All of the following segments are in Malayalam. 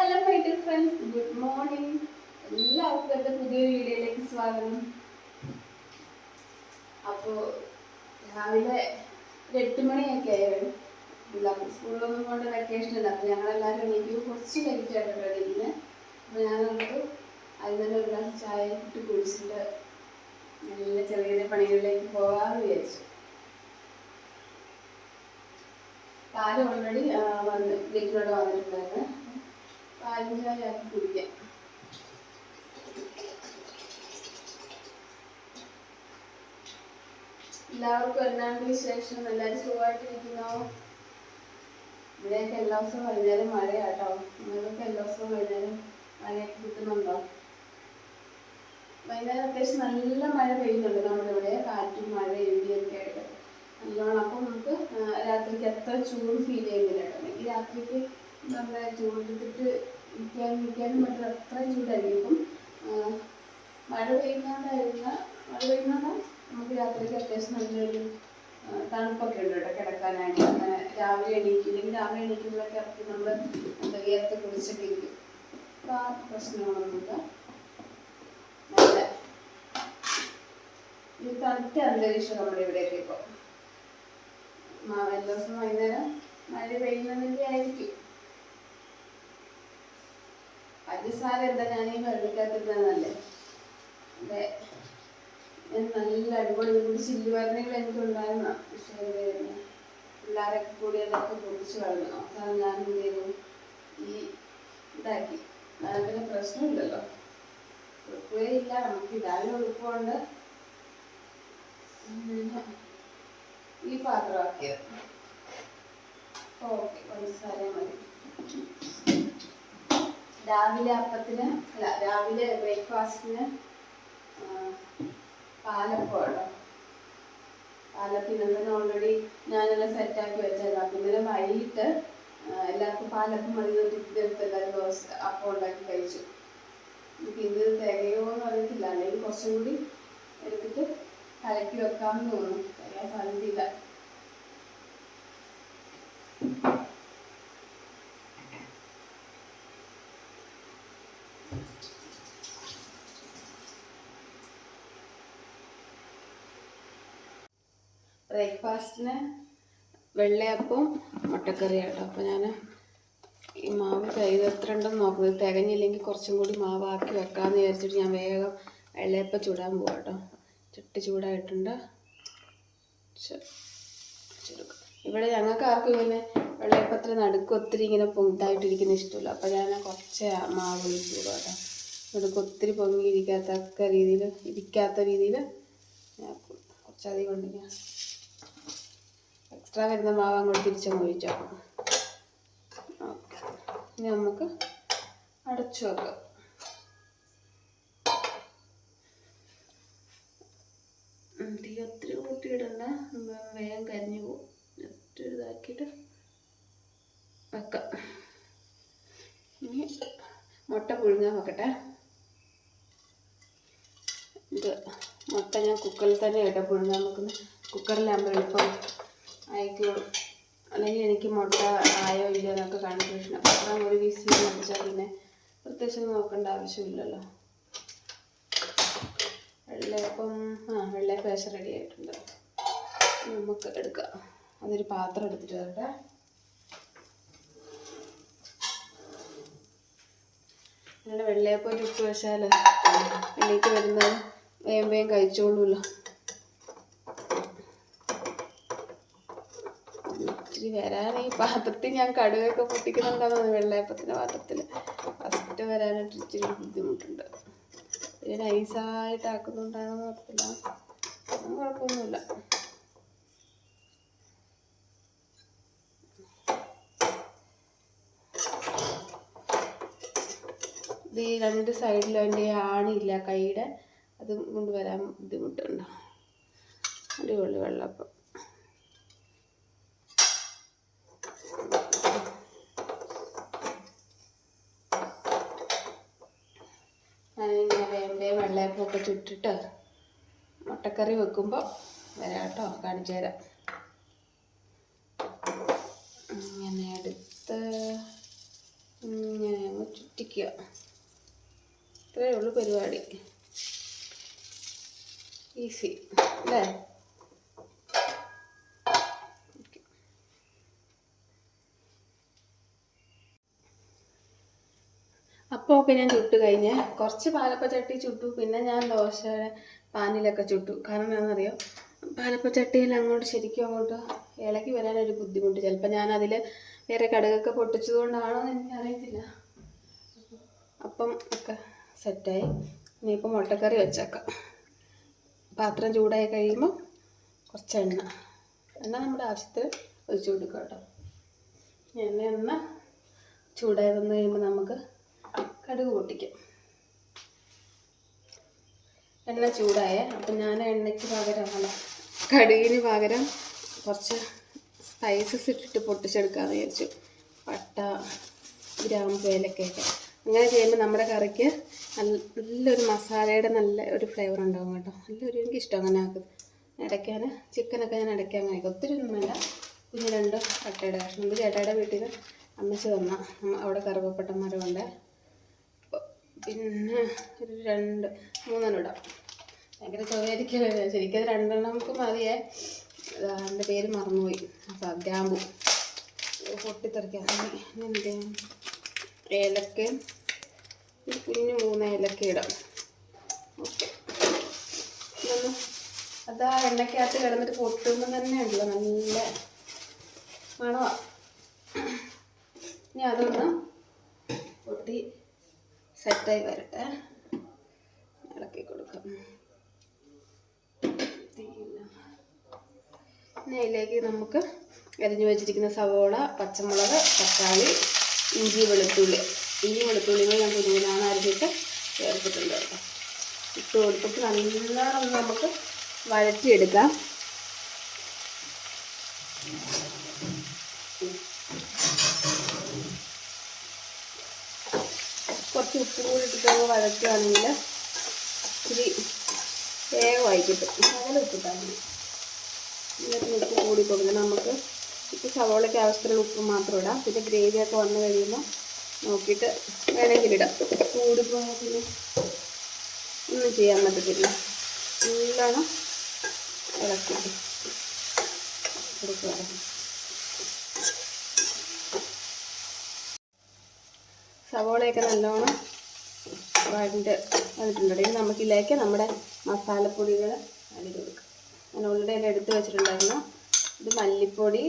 Hello my dear friends good morning എല്ലാവർക്കും എന്റെ പുതിയൊരു വീഡിയോയിലേക്ക് സ്വാഗതം. അപ്പോൾ രാവിലെ ഒരു എട്ട് മണിയൊക്കെ ആയിരുന്നു പിള്ളേർക്ക് സ്കൂളിലൊന്നും കൊണ്ട് വെക്കേഷൻ ഉണ്ട് അപ്പോൾ ഞങ്ങളെല്ലാവരും എണീക്കും കുറച്ച് ലേറ്റ് ആയിട്ടാണ് എണീക്കുന്നത് അപ്പോൾ ഞാനത് അതിൽ തന്നെ ഒരു ഗ്ലാസ് ചായ ഇട്ട് കുടിച്ചിട്ട് നല്ല ചെറിയ ചെറിയ പണികളിലേക്ക് പോകാമെന്ന് വിചാരിച്ചു. പാൽ ഓൾറെഡി വന്ന് വീട്ടിലോട്ട് വന്നിട്ടുണ്ടായിരുന്നു. പാലും ചായ ആക്കി കുടിക്കാം. എല്ലാവർക്കും എന്നാണ്ട് വിശേഷം? എല്ലാവരും സുഖമായിട്ടിരിക്കുന്നോ? ഇവിടെയൊക്കെ എല്ലാ ദിവസവും വൈകുന്നേരം മഴയാട്ടോ. നിങ്ങൾക്ക് എല്ലാ ദിവസവും വൈകുന്നേരം മഴയൊക്കെ കിട്ടുന്നുണ്ടോ? വൈകുന്നേരം അത്യാവശ്യം നല്ല മഴ പെയ്യുന്നുണ്ട് നമ്മുടെ ഇവിടെ. കാറ്റും മഴ ഇടിയൊക്കെ ആയിട്ട്. നല്ലോണം. അപ്പം നമുക്ക് രാത്രിക്ക് അത്ര ചൂട് ഫീൽ ചെയ്യുന്നില്ല കേട്ടോ. രാത്രിക്ക് നമ്മുടെ ചൂടെടുത്തിട്ട് ഇരിക്കാനും നിൽക്കാനും പറ്റുന്ന അത്രയും ചൂടായിരിക്കും. ഇപ്പം മഴ പെയ്യുന്നതുകൊണ്ടായിരുന്ന മഴ പെയ്യുന്നതുകൊണ്ട് നമുക്ക് രാത്രിക്ക് അത്യാവശ്യം നല്ലൊരു തണുപ്പൊക്കെ ഉണ്ട് കേട്ടോ കിടക്കാനായിട്ട്. അങ്ങനെ രാവിലെ എണീക്കില്ലെങ്കിൽ രാവിലെ എണീക്കുമ്പോഴൊക്കെ ഇറക്കി നമ്മൾ എന്താ വിയർത്ത് കുടിച്ചൊക്കെ ഇരിക്കും. അപ്പം ആ പ്രശ്നങ്ങളൊന്നുമില്ല നല്ല. ഒരു തണുത്ത അന്തരീക്ഷം നമ്മുടെ ഇവിടെയൊക്കെ ഇപ്പോൾ എല്ലാ ദിവസവും വൈകുന്നേരം മഴ പെയ്യുന്നതിന്റെ ആയിരിക്കും. പഞ്ചസാര എന്താ ഞാൻ ഈ വെള്ളിക്കകത്തിരുന്നതല്ലേ അതെ. ഞാൻ നല്ല അടിപൊളി ഒരു ചില്ലു വരണകൾ എനിക്ക് ഉണ്ടായിരുന്ന പക്ഷേ എന്ത് ചെയ്യുന്നു പിള്ളേരൊക്കെ കൂടി അതൊക്കെ പൊടിച്ച് കളഞ്ഞു. അവസാനം ഞാൻ എന്ത് ചെയ്തു ഈ ഇതാക്കി. അതിന് പ്രശ്നമില്ലല്ലോ. ഉറപ്പേ ഇല്ല നമുക്ക് ഇതാലും പിന്നെ ഈ പാത്രമാക്കിയത്. ഓക്കെ. പഞ്ചസാര മതി. രാവിലെ അപ്പത്തിന് അല്ല രാവിലെ ബ്രേക്ക്ഫാസ്റ്റിന് പാലപ്പമാണ്? പാലപ്പം ഇന്നലെ തന്നെ ഓൾറെഡി ഞാനെല്ലാം സെറ്റാക്കി വെച്ചായിരുന്നു അപ്പം ഇന്നലെ വൈകിട്ട് എല്ലാവർക്കും പാലപ്പം മതി എല്ലാവരും ദോശ അപ്പം ഉണ്ടാക്കി കഴിച്ചു. എനിക്ക് ഇത് തികയോ എന്ന് അറിയത്തില്ല. അല്ലെങ്കിൽ കുറച്ചും കൂടി എടുത്തിട്ട് കലക്കി വെക്കാമെന്ന് തോന്നുന്നു. തികയാൻ സാധ്യതയില്ല. ബ്രേക്ക്ഫാസ്റ്റിന് വെള്ളയപ്പവും മുട്ടക്കറിയാട്ടോ. അപ്പോൾ ഞാൻ ഈ മാവ് ചെയ്ത് എത്ര ഉണ്ടെന്ന് നോക്കുന്നത് തികഞ്ഞില്ലെങ്കിൽ കുറച്ചും കൂടി മാവാക്കി വെക്കാമെന്ന് വിചാരിച്ചിട്ട് ഞാൻ വേഗം വെള്ളയപ്പം ചൂടാൻ പോവാം കേട്ടോ ചുട്ട് ചൂടായിട്ടുണ്ട്. ഇവിടെ ഞങ്ങൾക്ക് ആർക്കും ഇങ്ങനെ വെള്ളയപ്പത്തിൽ നടുക്ക് ഒത്തിരി ഇങ്ങനെ പൊങ്ങിട്ടായിട്ടിരിക്കുന്ന ഇഷ്ടമില്ല. അപ്പോൾ ഞാൻ കുറച്ച് മാവ് ഒഴിച്ച് കേട്ടോ നടുക്ക് ഒത്തിരി പൊങ്ങിയിരിക്കാത്തക്ക രീതിയിൽ ഇരിക്കാത്ത രീതിയിൽ ഞാൻ കുറച്ചധികം ഉണ്ടെങ്കിൽ എക്സ്ട്രാ വരുന്ന മാവ് അങ്ങോട്ട് തിരിച്ചങ്ങ് ഒഴിച്ചോ ഇനി നമുക്ക് അടച്ചു വെക്കാം. തീ ഒത്തിരി കൂട്ടിയിടണ്ട. വേഗം കരിഞ്ഞു പോകും. ജസ്റ്റ് ഇതാക്കിയിട്ട് വെക്കാം. ഇനി മുട്ട പുഴുങ്ങാൻ വെക്കട്ടെ. ഇത് മുട്ട ഞാൻ കുക്കറിൽ തന്നെ ഇട്ട പുഴുങ്ങാൻ വെക്കുന്നത്. കുക്കറിലാകുമ്പോൾ എളുപ്പം ആയിക്കോളും അല്ലെങ്കിൽ എനിക്ക് മുട്ട ആയോ ഇല്ലയോ എന്നൊക്കെ കൺഫ്യൂഷൻ അത്രയും ഒരു വിസിൽ മേടിച്ചാൽ പിന്നെ പ്രത്യേകിച്ച് നോക്കേണ്ട ആവശ്യമില്ലല്ലോ. വെള്ളയപ്പം ആ വെള്ളയപ്പം ഏശം റെഡി ആയിട്ടുണ്ട്. നമുക്ക് എടുക്കാം. അതൊരു പാത്രം എടുത്തിട്ട് വരട്ടെ. അങ്ങനെ വെള്ളയപ്പം ഒരു ഉപ്പ് വെച്ചാൽ എണീറ്റ് വരുന്നത് വേഗം വേഗം കഴിച്ചോളൂല്ലോ. ഇച്ചിരി വരാനേ പാത്രത്തിൽ ഞാൻ കടുകൊക്കെ പൊട്ടിക്കുന്നുണ്ടാകുന്നത് വെള്ളയപ്പത്തിന്റെ പാത്രത്തിൽ ഫസ്റ്റ് വരാനായിട്ട് ഇച്ചിരി ബുദ്ധിമുട്ടുണ്ട്. ഇത് നൈസായിട്ടാക്കുന്നുണ്ടാകുന്ന ഒന്നും കുഴപ്പമൊന്നുമില്ല. ഇത് ഈ രണ്ട് സൈഡിലും അതിന്റെ ആണിയില്ല കൈയുടെ. അത് കൊണ്ടുവരാൻ ബുദ്ധിമുട്ടുണ്ട്. അടിപൊളി വെള്ളപ്പം. വേമ്പേ വെള്ളയപ്പമൊക്കെ ചുട്ടിട്ട് മുട്ടക്കറി വെക്കുമ്പോൾ വരാം കേട്ടോ കാണിച്ചു തരാം. ഇങ്ങനെ എടുത്ത് ഇങ്ങനെ അങ്ങ് വറ്റിക്കുക ഇത്രയേ ഉള്ളൂ പരിപാടി. ഈസി അല്ലേ? അപ്പോൾ ഞാൻ ചുട്ട് കഴിഞ്ഞ് കുറച്ച് പാലപ്പ ചട്ടി ചുട്ടു പിന്നെ ഞാൻ ദോശ പാനിലൊക്കെ ചുട്ടു. കാരണം എന്താണെന്നറിയോ? പാലപ്പ ചട്ടിയിൽ അങ്ങോട്ട് ശരിക്കും അങ്ങോട്ട് ഇളക്കി വരാനൊരു ബുദ്ധിമുട്ട്. ചിലപ്പോൾ ഞാൻ അതിൽ വേറെ കടുകൊക്കെ പൊട്ടിച്ചതുകൊണ്ടാണോ എന്ന് എനിക്കറിയത്തില്ല. അപ്പം ഒക്കെ സെറ്റായി. ഇനിയിപ്പോൾ മുട്ടക്കറി വെച്ചേക്കാം. പാത്രം ചൂടായി കഴിയുമ്പോൾ കുറച്ച് എണ്ണ. എണ്ണ നമ്മുടെ ആവശ്യത്തിന് ഒഴിച്ചു കൊടുക്കാം കേട്ടോ. എണ്ണ എണ്ണ ചൂടായി വന്നു കഴിയുമ്പോൾ നമുക്ക് കടുക് പൊട്ടിക്കും. എണ്ണ ചൂടായ. അപ്പം ഞാൻ എണ്ണയ്ക്ക് പകരം കടുകിന് പകരം കുറച്ച് സ്പൈസസ് ഇട്ടിട്ട് പൊട്ടിച്ചെടുക്കാമെന്ന് വിചാരിച്ചു. പട്ട ഗ്രാമ്പ് ഏലക്കയൊക്കെ അങ്ങനെ ചെയ്യുമ്പോൾ നമ്മുടെ കറിക്ക് നല്ല നല്ലൊരു മസാലയുടെ നല്ല ഒരു ഫ്ലേവർ ഉണ്ടാകും കേട്ടോ. നല്ലൊരു എനിക്കിഷ്ടം അങ്ങനെ ആക്കും. ഇടയ്ക്കാൻ ചിക്കനൊക്കെ ഞാൻ ഇടയ്ക്കാൻ കഴിക്കും ഒത്തിരി ഒന്നും വേണ്ട. കുഞ്ഞ് രണ്ട് പട്ടയുടെ കഷ്ണം. ചേട്ടയുടെ വീട്ടിൽ നിന്ന് അമ്മച്ച് തന്ന. അവിടെ കറുവപ്പട്ട മരമുണ്ട് പിന്നെ ഒരു രണ്ട് മൂന്നെണ്ണം ഇടാം. ഭയങ്കര ചൊവ്വായിരിക്കല്ലോ ശരിക്കും രണ്ടെണ്ണം നമുക്ക് മതിയേ. എന്റെ പേര് മറന്നുപോയി. ഗ്രാമ്പു പൊട്ടിത്തെറിക്കാൻ. ഏലക്ക. ഒരു കുഞ്ഞു മൂന്ന് ഏലക്ക ഇടാം. ഓക്കെ. അതാ എണ്ണക്കകത്ത് കിടന്നിട്ട് പൊട്ടുമ്പോൾ തന്നെ ഉണ്ടല്ലോ നല്ല മണമാണ് ഇനി അതൊന്ന് പൊട്ടി സെറ്റായി വരട്ടെ. ഇളക്കി കൊടുക്കാം. അതിലേക്ക് നമുക്ക് അരിഞ്ഞു വെച്ചിരിക്കുന്ന സവോള പച്ചമുളക് തക്കാളി ഇഞ്ചി വെളുത്തുള്ളി. ഇഞ്ചി വെളുത്തുള്ളികൾ ഞാൻ കുരുവിനാണ് അരിഞ്ഞിട്ട് ചേർത്തിട്ടുണ്ട് കേട്ടോ. ഇട്ട് കൊടുത്തിട്ട് നല്ലോണം നമുക്ക് വഴറ്റിയെടുക്കാം കുറച്ച് ഉപ്പ് കൂടി ഇട്ടിട്ട് വഴക്കുകയാണെങ്കിൽ ഇച്ചിരി വേഗമായി കിട്ടും സവോള ഉപ്പിട്ടാൽ മതി. എന്നിട്ട് ഉപ്പ് കൂടി കൊടുക്കണം നമുക്ക് ഇപ്പോൾ സവോളയ്ക്ക് ആവശ്യത്തിലുള്ള ഉപ്പ് മാത്രം ഇടാം. പിന്നെ ഗ്രേവിയൊക്കെ വന്നു കഴിയുമ്പോൾ നോക്കിയിട്ട് വേണമെങ്കിൽ ഇടാം. കൂടിപ്പോയാൽ പിന്നെ ഒന്നും ചെയ്യാൻ പറ്റത്തില്ല. നല്ലോണം ഇളക്കി കൊടുക്കുക സവോളയൊക്കെ നല്ലോണം വഴണ്ട് വന്നിട്ടുണ്ടെങ്കിൽ നമുക്കിതിലേക്ക് നമ്മുടെ മസാലപ്പൊടികൾ അടി കൊടുക്കാം. ഞാൻ ഓൾറെഡി അതിൽ എടുത്ത് വെച്ചിട്ടുണ്ടായിരുന്നു. ഇത് മല്ലിപ്പൊടി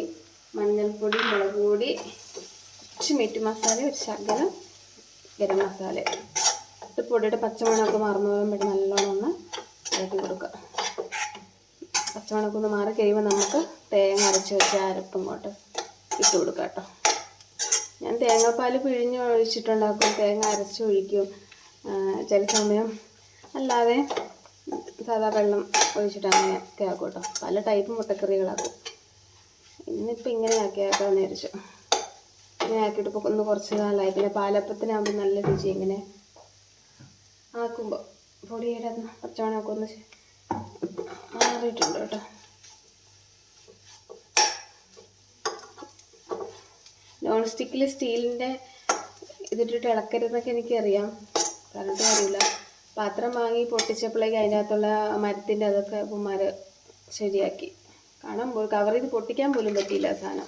മഞ്ഞൾപ്പൊടി മുളക് പൊടി കുറച്ച് മീറ്റ് മസാല ഒരു ശകലം ഗരം മസാല ഇത് പൊടിയുടെ പച്ചമണമൊക്കെ മറന്നു പോകാൻ വേണ്ടി നല്ലോണം ഒന്ന് ഇളക്കി കൊടുക്കുക. പച്ചമണമൊക്കെ ഒന്ന് മാറി കഴിയുമ്പോൾ നമുക്ക് തേങ്ങ അരച്ച് വെച്ച് അരപ്പും കൊണ്ട് ഇട്ട് കൊടുക്കാം കേട്ടോ. ഞാൻ തേങ്ങാപ്പാൽ പിഴിഞ്ഞ് ഒഴിച്ചിട്ടുണ്ടാക്കും. തേങ്ങ അരച്ച് ഒഴിക്കും. ആ, ചില സമയം അല്ലാതെ സാധാ വെള്ളം ഒഴിച്ചിട്ട് അങ്ങനെയൊക്കെ ആക്കും കേട്ടോ. പല ടൈപ്പ് മുട്ടക്കറികളാക്കും. ഇന്നിപ്പോൾ ഇങ്ങനെ ആക്കിയാക്കാമെന്ന് വിചാരിച്ചു. ഇങ്ങനെ ആക്കിയിട്ട് ഇപ്പോൾ ഒന്ന് കുറച്ച് കാലമായി പിന്നെ പാലപ്പത്തിനാകുമ്പോൾ നല്ല രുചി ഇങ്ങനെ ആക്കുമ്പോൾ പൊടിയുടെ പച്ചമണമൊക്കെ ഒന്ന് മാറിയിട്ടുണ്ട് കേട്ടോ. നോൺ സ്റ്റിക്കിൽ സ്റ്റീലിന്റെ ഇതിട്ടിട്ട് ഇളക്കരുതെന്നൊക്കെ എനിക്കറിയാം. പറഞ്ഞിട്ട് അറിയില്ല. പാത്രം വാങ്ങി പൊട്ടിച്ചപ്പോഴേക്ക് അതിനകത്തുള്ള മരത്തിന്റെ അതൊക്കെ മര ശരിയാക്കി. കാണാൻ കവർ ചെയ്ത് പൊട്ടിക്കാൻ പോലും പറ്റിയില്ല സാധനം.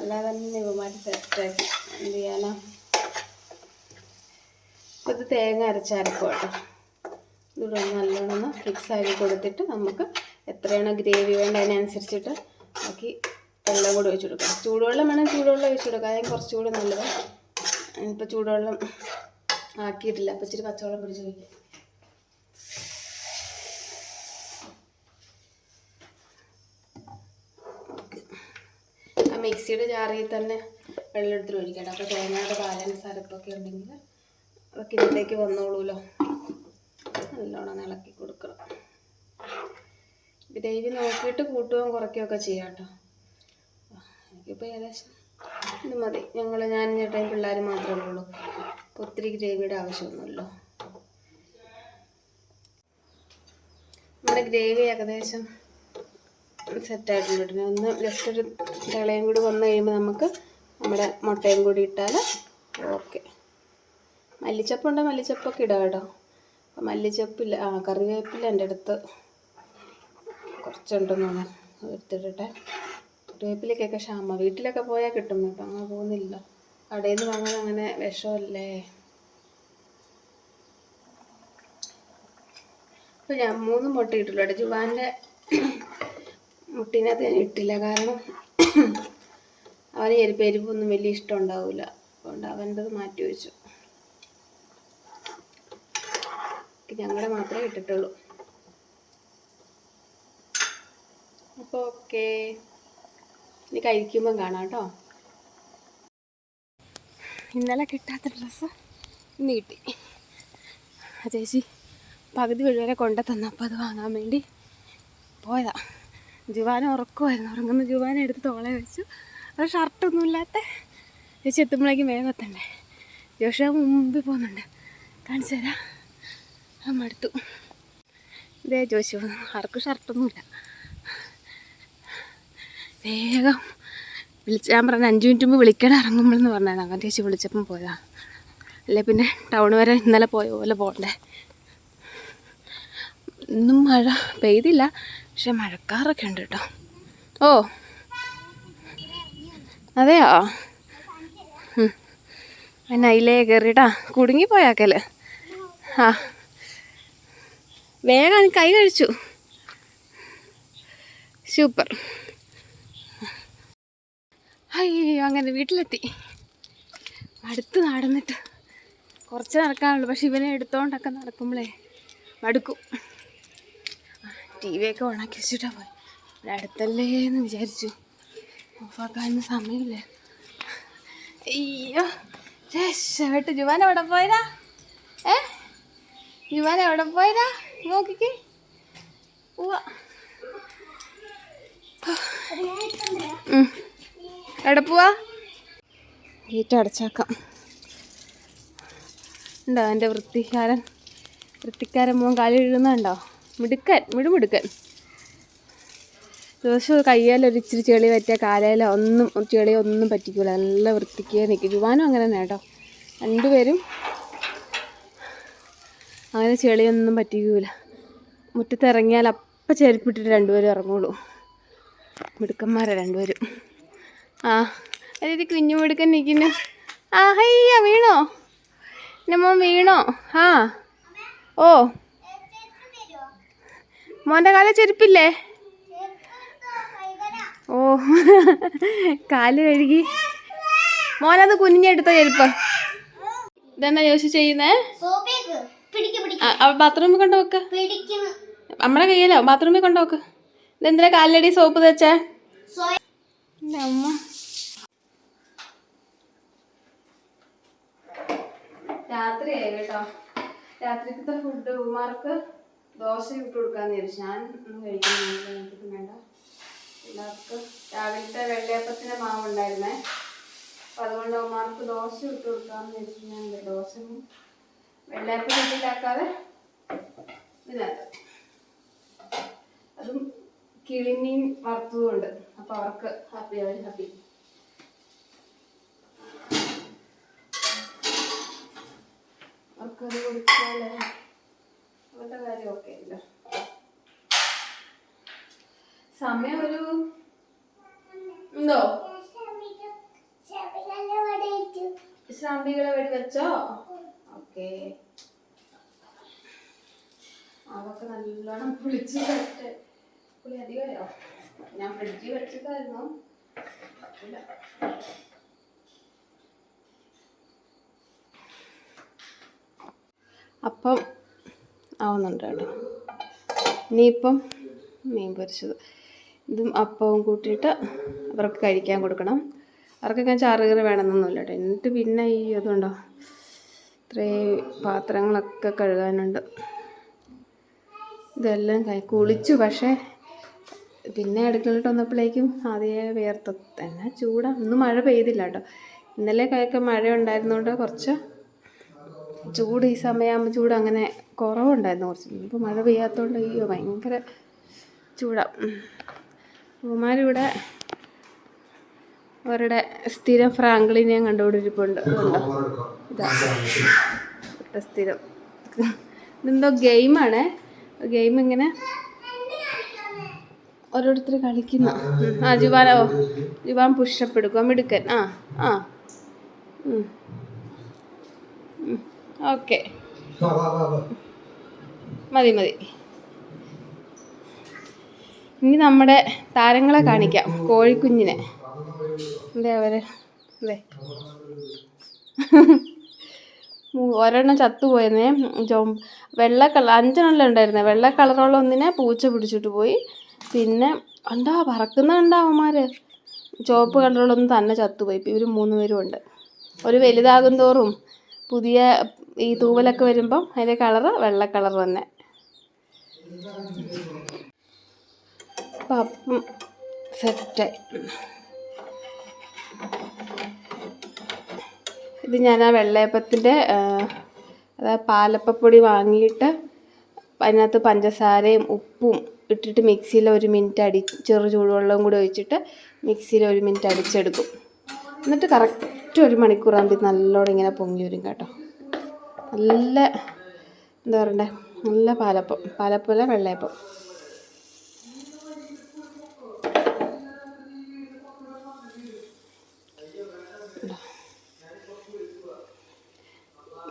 അല്ലാതെ തന്നെ ഉപ്പുമാർ സെറ്റാക്കി. എന്ത് ചെയ്യാനാ? അപ്പോൾ ഇത് തേങ്ങ അരച്ചരക്കും കേട്ടോ. ഇതിവിടെ നല്ലോണം മിക്സ് ആക്കി കൊടുത്തിട്ട് നമുക്ക് എത്രയാണോ ഗ്രേവി വേണ്ട അതിനനുസരിച്ചിട്ട് ബാക്കി വെള്ളം കൂടി ഒഴിച്ചു കൊടുക്കാം ചൂടുവെള്ളം വേണമെങ്കിൽ ചൂടുവെള്ളം ഒഴിച്ചു കൊടുക്കാം. അതായത് കുറച്ചുകൂടി നല്ലത്. ഇപ്പോൾ ചൂടുവെള്ളം ആക്കിയിട്ടില്ല. അപ്പോൾ ഇച്ചിരി പച്ചവെള്ളം പിടിച്ച് വയ്ക്കാം ആ മിക്സിയുടെ ജാറിൽ തന്നെ വെള്ളം എടുത്തിട്ട് ഒഴിക്കട്ടെ. അപ്പോൾ തേങ്ങയുടെ ബാലൻസ് അരപ്പൊക്കെ ഉണ്ടെങ്കിൽ അതൊക്കെ ഇതിലേക്ക് വന്നോളൂല്ലോ നല്ലോണം ഇളക്കി കൊടുക്കണം. ഗ്രേവി നോക്കിയിട്ട് കൂട്ടുകയും കുറയ്ക്കുകയൊക്കെ ചെയ്യാം കേട്ടോ. എനിക്കിപ്പോൾ ഏകദേശം ഇത് മതി. ഞങ്ങൾ ഞാൻ ചേട്ടൻ പിള്ളേർ മാത്രമേ ഉള്ളൂ. അപ്പോൾ ഒത്തിരി ഗ്രേവിയുടെ ആവശ്യമൊന്നുമല്ലോ. നമ്മുടെ ഗ്രേവി ഏകദേശം സെറ്റായിട്ടുണ്ട്. ഒന്ന് ജസ്റ്റ് ഒരു തിളയും കൂടി വന്നു കഴിയുമ്പോൾ നമുക്ക് നമ്മുടെ മുട്ടയും കൂടി ഇട്ടാൽ ഓക്കെ മല്ലിച്ചപ്പുണ്ട് മല്ലിച്ചപ്പൊക്കെ ഇടാം കേട്ടോ. അപ്പം മല്ലിച്ചപ്പില്ല ആ കറിവേപ്പില എന്റെ അടുത്ത് കുറച്ചുണ്ടെന്ന് തോന്നുന്നു. എടുത്തിട്ടെ കറിവേപ്പിലക്കൊക്കെ ക്ഷാമ. വീട്ടിലൊക്കെ പോയാൽ കിട്ടും. ഇപ്പം അങ്ങനെ പോകുന്നില്ല. കടയിൽ നിന്ന് വാങ്ങാൻ അങ്ങനെ വിഷമല്ലേ? അപ്പോൾ ഞാൻ മൂന്ന് മുട്ട ഇട്ടുള്ളൂ കേട്ടോ ജുവാന്റെ മുട്ടിനകത്ത് ഞാൻ ഇട്ടില്ല. കാരണം അവന് എരിപ്പ് എരിപ്പൊന്നും വലിയ ഇഷ്ടം ഉണ്ടാവില്ല അതുകൊണ്ട് അവന്റെത് മാറ്റി വെച്ചു. ഞങ്ങളുടെ മാത്രമേ ഇട്ടിട്ടുള്ളൂ. അപ്പോൾ ഓക്കെ. ഇനി കഴിക്കുമ്പം കാണാം കേട്ടോ. ഇന്നലെ കിട്ടാത്ത ഡ്രസ്സ് ഇന്ന് കിട്ടി. ചേച്ചി പകുതി വഴിവരെ കൊണ്ടു തന്നപ്പോൾ അത് വാങ്ങാൻ വേണ്ടി പോയതാ. ജുവാന ഉറക്കുമായിരുന്നു ഉറങ്ങുന്ന ജുവാന എടുത്ത് തോളെ വെച്ചു. അത് ഷർട്ടൊന്നും ഇല്ലാത്ത ചേച്ചി എത്തുമ്പോഴേക്കും വേഗം എത്തണ്ടേ? ജോഷ മുമ്പിൽ പോകുന്നുണ്ട്. കാണിച്ചു തരാം. ആ മടുത്തു. ഇതേ ജോഷി ആർക്കും ഷർട്ടൊന്നുമില്ല വേഗം വിളിച്ച് ഞാൻ പറഞ്ഞ അഞ്ച് മിനിറ്റ് മുമ്പ് വിളിക്കണം ഇറങ്ങുമ്പോഴെന്ന് പറഞ്ഞാൽ അങ്ങനെ ചേച്ചി വിളിച്ചപ്പം പോയതാ. അല്ലേ പിന്നെ ടൗൺ വരെ ഇന്നലെ പോയ പോലെ പോകണ്ടേ ഇന്നും മഴ പെയ്തില്ല. പക്ഷെ മഴക്കാറൊക്കെ ഉണ്ട് കേട്ടോ. ഓ. അതെയോ? അതിനയിലേ കയറിയിട്ടാ കുടുങ്ങിപ്പോയാക്കൽ ആ. വേഗം കൈ കഴിച്ചു. സൂപ്പർ. അയ്യോ അങ്ങനെ വീട്ടിലെത്തി. അടുത്ത് നടന്നിട്ട് കുറച്ച് നടക്കാനുള്ളൂ. പക്ഷെ ഇവനെ എടുത്തോണ്ടൊക്കെ നടക്കുമ്പോഴേ മടുക്കും. ടി വി ഒക്കെ ഓണാക്കി വെച്ചിട്ടാ പോയി. ഇവിടെ അടുത്തല്ലേ എന്ന് വിചാരിച്ചു. ഓഫാക്കാനൊന്നും സമയമില്ല. അയ്യോ രക്ഷപ്പെട്ട് ജുവാൻ എവിടെ പോയതാ? ഏ? ജുവാൻ എവിടെ പോയതാ? നോക്കിക്കേ. ഉവ്വ. ഉം. എവിടെ പോവാ? ഗേറ്റ് അടച്ചാക്കാം. ഉണ്ടോ എന്റെ വൃത്തിക്കാരൻ വൃത്തിക്കാരൻ മോൻ കാലി എഴുതുന്നുണ്ടോ മിടുക്കൻ മിടുമിടുക്കൻ. ദിവസവും കയ്യാലൊരു ഇച്ചിരി ചെളി പറ്റിയ കാലയിലോ ഒന്നും ചെളി ഒന്നും പറ്റിക്കൂല. നല്ല വൃത്തിക്ക് നിൽക്കും ജുവാനും അങ്ങനെ തന്നെ കേട്ടോ. രണ്ടുപേരും അങ്ങനെ ചെളിയൊന്നും പറ്റിക്കൂല. മുറ്റത്തിറങ്ങിയാൽ അപ്പം ചെരുപ്പിട്ടിട്ട് രണ്ടുപേരും ഇറങ്ങുള്ളൂ. മിടുക്കന്മാരെ രണ്ടുപേരും. ആ അതൊരു കുഞ്ഞു മുടുക്കൻ നിൽക്കുന്നു ആ ഹയ്യ വീണോ? മോൻ വീണോ? ആ. ഓ. മോന്റെ കാല ചെരുപ്പില്ലേ? ഓ. കാൽ കഴുകി. മോനത് കുഞ്ഞെടുത്ത ചെരുപ്പ്. ഇതെന്നാ ചോദിച്ചു ചെയ്യുന്നേ? ബാത്റൂമിൽ കൊണ്ട് വെക്ക്. നമ്മളെ നമ്മുടെ കയ്യിലോ? ബാത്റൂമിൽ കൊണ്ട് വെക്ക്. ഇതെന്തിനാ കാലിലടി സോപ്പ് തേച്ചേ? എന്റെ അമ്മ രാത്രിയായി കേട്ടോ. രാത്രിക്കത്തെ ഫുഡ് ഉമാർക്ക് ദോശ ഇട്ട് കൊടുക്കാന്ന് വിചാരിച്ചു. ഞാൻ ഒന്നും കഴിക്കുന്നില്ല വേണ്ട. എല്ലാവർക്കും രാവിലത്തെ വെള്ളയപ്പത്തിന് മാവ് ഉണ്ടായിരുന്നേ. അപ്പം അതുകൊണ്ട് ഉമാർക്ക് ദോശ ഇട്ട് കൊടുക്കാന്ന് വിചാരിച്ചു. ഞാൻ ദോശ വെള്ളയപ്പം വീട്ടിലാക്കാതെ ഇതിനകത്ത്. അതും കിളിമീൻ വറുത്തതുകൊണ്ട്. അപ്പൊ അവർക്ക് ഹാപ്പി അവർ ഹാപ്പി അവർക്കത് കൊടുക്കാല്ലേ അവരുടെ കാര്യം ഓക്കെ ഇല്ല സമയം ഒരു എന്തോ ശ്രാമ്പികളെ വേണ്ടി വെച്ചോ? ഓക്കെ. അതൊക്കെ നല്ലോണം പൊളിച്ചു പറ്റേ പുളി ഞാൻ ഫ്രിഡ്ജിൽ വെച്ചിട്ടായിരുന്നു. അപ്പം ആവുന്നുണ്ട് കേട്ടോ. ഇനിയിപ്പം മീൻ പൊരിച്ചത്. ഇതും അപ്പവും കൂട്ടിയിട്ട് അവർക്ക് കഴിക്കാൻ കൊടുക്കണം. അവർക്കൊക്കെ ചാറുകറി വേണമെന്നൊന്നുമില്ല കേട്ടോ. എന്നിട്ട് പിന്നെ ഈ അതുണ്ടോ? ഇത്രയും പാത്രങ്ങളൊക്കെ കഴുകാനുണ്ട്. ഇതെല്ലാം കുളിച്ചു. പക്ഷേ പിന്നെ അടുക്കളയിട്ട് വന്നപ്പോഴേക്കും ആദ്യം വേർത്ത് തന്നെ ചൂടാണ് ഇന്ന് മഴ പെയ്തില്ല കേട്ടോ. ഇന്നലെ ഒക്കെ മഴ ഉണ്ടായിരുന്നതുകൊണ്ട് കുറച്ച് ചൂട് ഈ സമയമാകുമ്പോൾ ചൂട് അങ്ങനെ കുറവുണ്ടായിരുന്നു കുറച്ച്. ഇപ്പോൾ മഴ പെയ്യാത്തതുകൊണ്ട് അയ്യോ ഭയങ്കര ചൂടാണ് ഉമാരിവിടെ അവരുടെ സ്ഥിരം ഫ്രാങ്ക്ലിനെ കണ്ടുകൊണ്ടിരിപ്പുണ്ട്. സ്ഥിരം. ഇതെന്തോ ഗെയിമാണ്. ഗെയിം ഇങ്ങനെ ഓരോരുത്തർ കളിക്കുന്ന. ആ ജുബാനോ ജുബാൻ പുഷപ്പ് എടുക്കുക മിടുക്കൻ ആ ആ. ഓക്കെ. മതി മതി. ഇനി നമ്മുടെ താരങ്ങളെ കാണിക്കാം. കോഴിക്കുഞ്ഞിനെ. എന്തേ അവർ. അതെ. ഒരെണ്ണം ചത്തുപോയെന്നേ. ജോ വെള്ള കളർ അഞ്ചെണ്ണം ഉണ്ടായിരുന്നേ? വെള്ള കളറുള്ള ഒന്നിനെ പൂച്ച പിടിച്ചിട്ട് പോയി. പിന്നെ എന്താ പറക്കുന്നുണ്ട് അവന്മാർ ചുവപ്പ് കളറുള്ളൊന്നും തന്നെ ചത്തുപോയി. ഇവർ മൂന്ന് പേരും ഉണ്ട്. ഒരു വലുതാകും തോറും പുതിയ ഈ തൂവലൊക്കെ വരുമ്പം അതിന്റെ കളറ് വെള്ള കളർ തന്നെ. അപ്പം സെറ്റ്. ഇത് ഞാൻ ആ വെള്ളയപ്പത്തിന്റെ അതായത് പാലപ്പപ്പൊടി വാങ്ങിയിട്ട് അതിനകത്ത് പഞ്ചസാരയും ഉപ്പും ഇട്ടിട്ട് മിക്സിയിൽ ഒരു മിനിറ്റ് അടി ചെറു ചൂടുവെള്ളവും കൂടി ഒഴിച്ചിട്ട് മിക്സിയിൽ ഒരു മിനിറ്റ് അടിച്ചെടുക്കും. എന്നിട്ട് കറക്റ്റ് ഒരു മണിക്കൂറാകുമ്പോൾ നല്ലോണം ഇങ്ങനെ പൊങ്ങി വരും കേട്ടോ. നല്ല എന്താ പറയണ്ടേ? നല്ല പാലപ്പം പാലപ്പല്ല വെള്ളയപ്പം.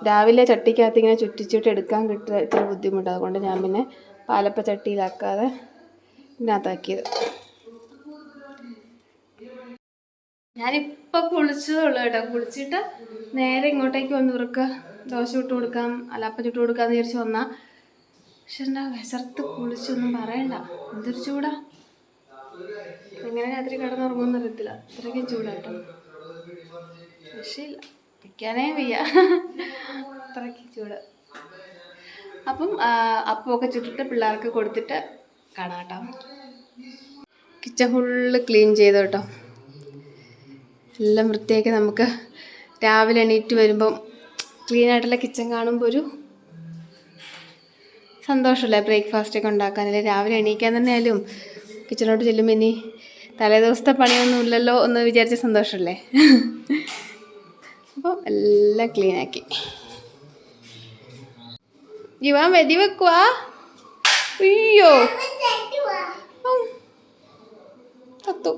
രാവിലെ ചട്ടിക്കകത്ത് ഇങ്ങനെ ചുറ്റിച്ചിട്ട് എടുക്കാൻ കിട്ടുക ഇത്ര ബുദ്ധിമുട്ടാണ് അതുകൊണ്ട് ഞാൻ പിന്നെ പാലപ്പ ചട്ടിയിലാക്കാതെ ഇതിനകത്താക്കിയത്. ഞാനിപ്പോൾ കുളിച്ചതേ ഉള്ളൂ കേട്ടോ. കുളിച്ചിട്ട് നേരെ ഇങ്ങോട്ടേക്ക് വന്ന് ഇവർക്ക് ദോശ ഇട്ട് കൊടുക്കാം അല്ല അപ്പം ചുട്ട് കൊടുക്കാമെന്ന് വിചാരിച്ച് വന്നാൽ പക്ഷെ എന്താ വിശർത്ത് കുളിച്ചൊന്നും പറയണ്ട. എന്തൊരു ചൂടാ. എങ്ങനെ രാത്രി കിടന്നുറങ്ങുമെന്ന് അറിയത്തില്ല. അത്രയ്ക്കും ചൂടാട്ടോ രക്ഷയില്ല നിൽക്കാനേ വയ്യ. അത്രയ്ക്ക് ചൂട്. അപ്പം അപ്പമൊക്കെ ചുട്ടിട്ട് പിള്ളേർക്ക് കൊടുത്തിട്ട് കാണാം കേട്ടോ. കിച്ചൺ ഫുള്ള് ക്ലീൻ ചെയ്തു കേട്ടോ. എല്ലാം വൃത്തിയാക്കി നമുക്ക് രാവിലെ എണീറ്റ് വരുമ്പം ക്ലീൻ ആയിട്ടുള്ള കിച്ചൺ കാണുമ്പോൾ ഒരു സന്തോഷമല്ലേ? ബ്രേക്ക്ഫാസ്റ്റ് ഒക്കെ ഉണ്ടാക്കാനല്ലേ രാവിലെ എണീക്കാൻ തന്നെ ആയാലും കിച്ചണോട്ട് ചെല്ലുമ്പോൾ ഇനി തലേദിവസത്തെ പണിയൊന്നും ഇല്ലല്ലോ എന്ന് വിചാരിച്ച സന്തോഷമല്ലേ? അപ്പോൾ എല്ലാം ക്ലീൻ ആക്കി വെതി വെക്കുവാ അയ്യോ ഉം. ചത്തു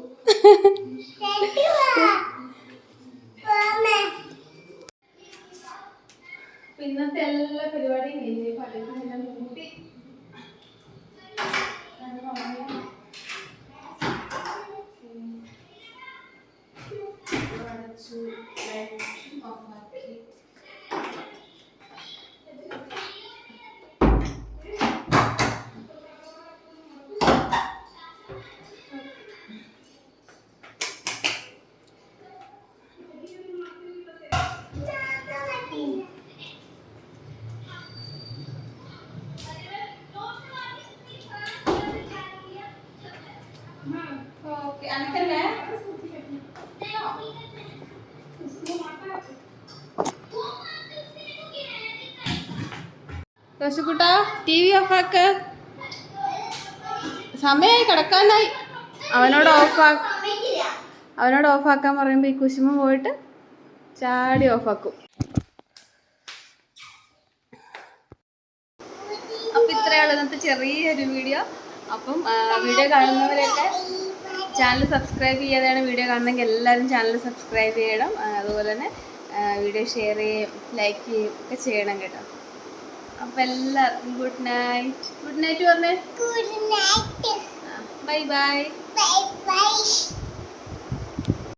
ഇന്നത്തെ എല്ലാ പരിപാടിയും കഴിഞ്ഞ് പള്ളിക്കെല്ലാം കൂട്ടി ഓക്കെ ദോശക്കുട്ടാ ടി വി ഓഫാക്ക്. സമയമായി കിടക്കാനായി. അവനോട് ഓഫാ അവനോട് ഓഫാക്കാൻ പറയുമ്പോൾ ഈ കുശുമ പോയിട്ട് ചാടി ഓഫാക്കും. അപ്പം ഇത്രയുള്ള ഇന്നത്തെ ചെറിയൊരു വീഡിയോ. അപ്പം വീഡിയോ കാണുന്നവരൊക്കെ ചാനൽ സബ്സ്ക്രൈബ് ചെയ്യാതെയാണ് വീഡിയോ കാണുന്നതെങ്കിൽ എല്ലാവരും ചാനൽ സബ്സ്ക്രൈബ് ചെയ്യണം. അതുപോലെ തന്നെ വീഡിയോ ഷെയർ ചെയ്യുകയും ലൈക്ക് ചെയ്യുകയും ഒക്കെ ചെയ്യണം കേട്ടോ. അപ്പം എല്ലാവർക്കും ഗുഡ് നൈറ്റ് ഗുഡ് നൈറ്റ് പറഞ്ഞേ. Good night bye bye bye bye.